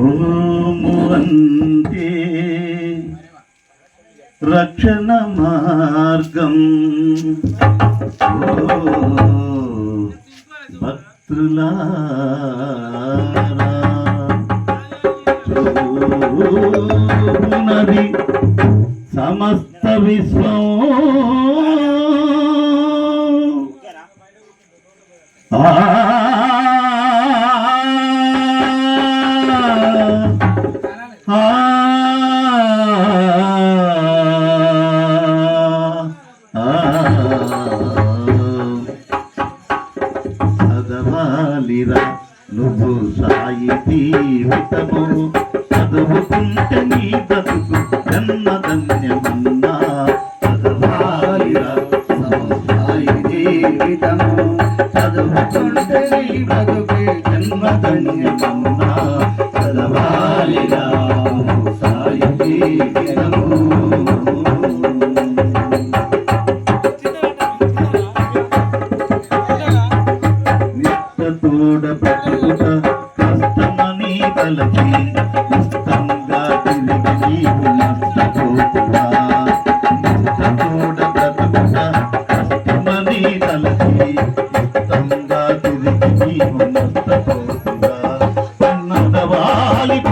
ఓము రక్షణ మార్గం. ఓ భక్తులారా చూపునది సమస్త విశ్వం. జీవితము చదువుకుంటే నీ బతుకు జన్మధన్యమన్నా చదవాలిరా జీవితము నీ బతుకు జన్మధన్యమన్నా చదవాలిరా సాయి జీవితము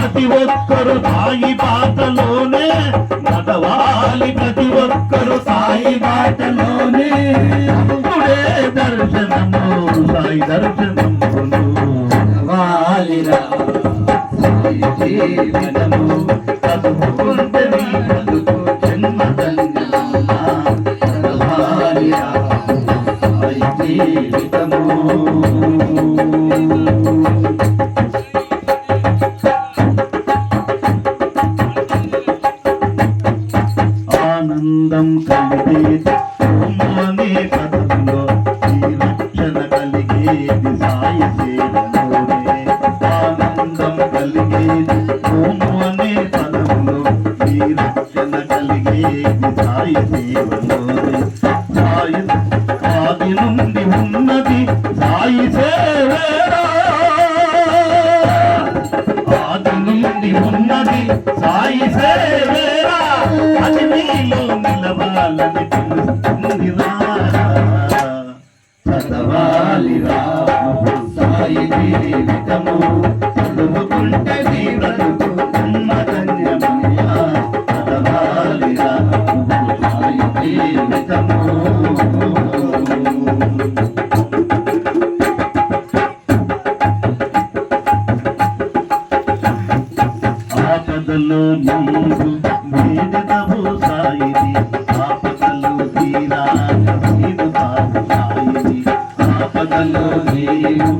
ప్రతి ఒక్కరు సాయి బాటలోనే నడవాలి ప్రతి ఒక్కరు సాయి బాటలోనే దర్శనము సాయి దర్శనము వాలిరా సాయి జీవితము చదువుకుంటే నీ చదవాలిరా సాయి జీవితము. కలిగేది సాయి ఆది నుండి ఉన్నది సాయి సేవేరా ఆది నుండి ఉన్నది సాయి సేవేరా అది నీలో నిలవాలని తెలుస్తుందిరా ఆపదలో నీవు వేడదవు సాయిని ఆపదలో తీరాక వీడుతావు సాయిని ఆపదలో నీవు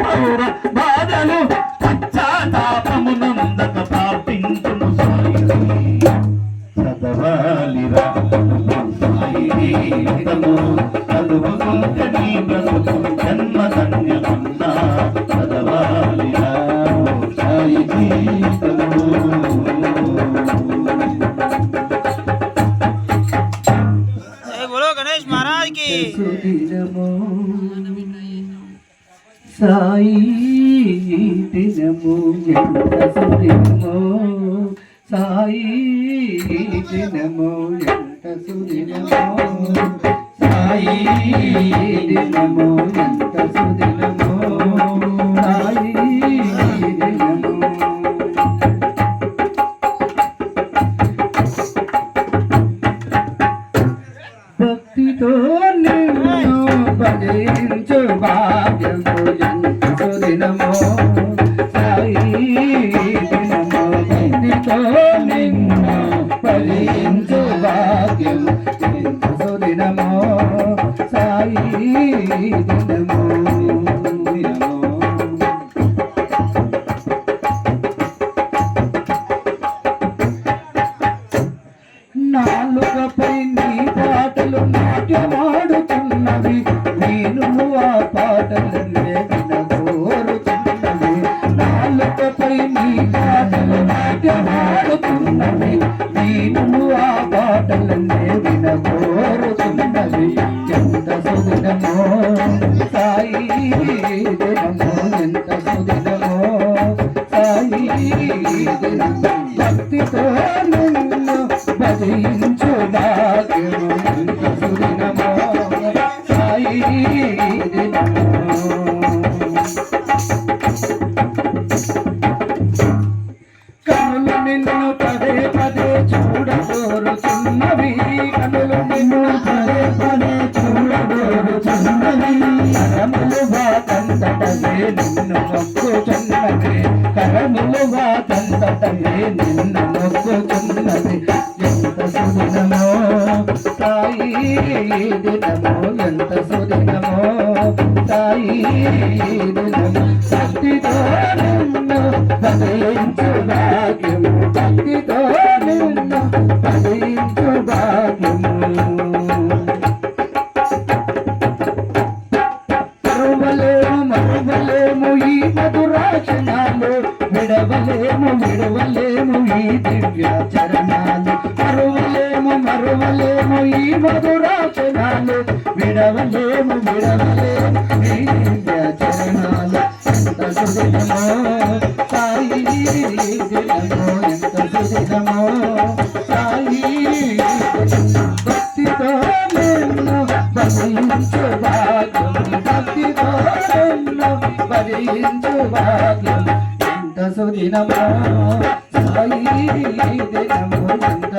పౌర బాధలు పశ్చాత్తాపమునందక ప్రార్థించుము సాయి గణేష్ మహారాజ్ సాయి దినము ఎంత సుదినమో సాయి దినము ఎంత సుదినమో సాయి దినము ఎంత సుదినమో సాయి దినము భక్తితో నిన్ను ఫలించు భాగ్యం ఎంత సుదినమో సాయి దినమో నాలుగపై నీ పాటలు నాట్యమాడుతున్నవి నేను ఆ పాటలు వినగోరుతున్నవి నాలుగపై నీ కనులు నిన్ను పదే పదే చూడబోరుతున్నవి కనులు నిన్ను పదే పదే చూడబోరుతున్నవి కరములు వాతంతటవే నిన్ను మొక్కుచున్నది కరములు వాతంతటవే నిన్ను మొక్కుచున్నది సాయి దినమో ఎంత సుదినమో సాయి దినమో భక్తితో నిన్ను భజించు భాగ్యము. భక్తితో నిన్ను భజించు భాగ్యము. మరువలేము మరువలేము ఈ మధురాచనాలు విడవలేము విడవలేము ఈ దివ్య భాగ్యం ఎంత సుదినమో సాయి దినము ఎంత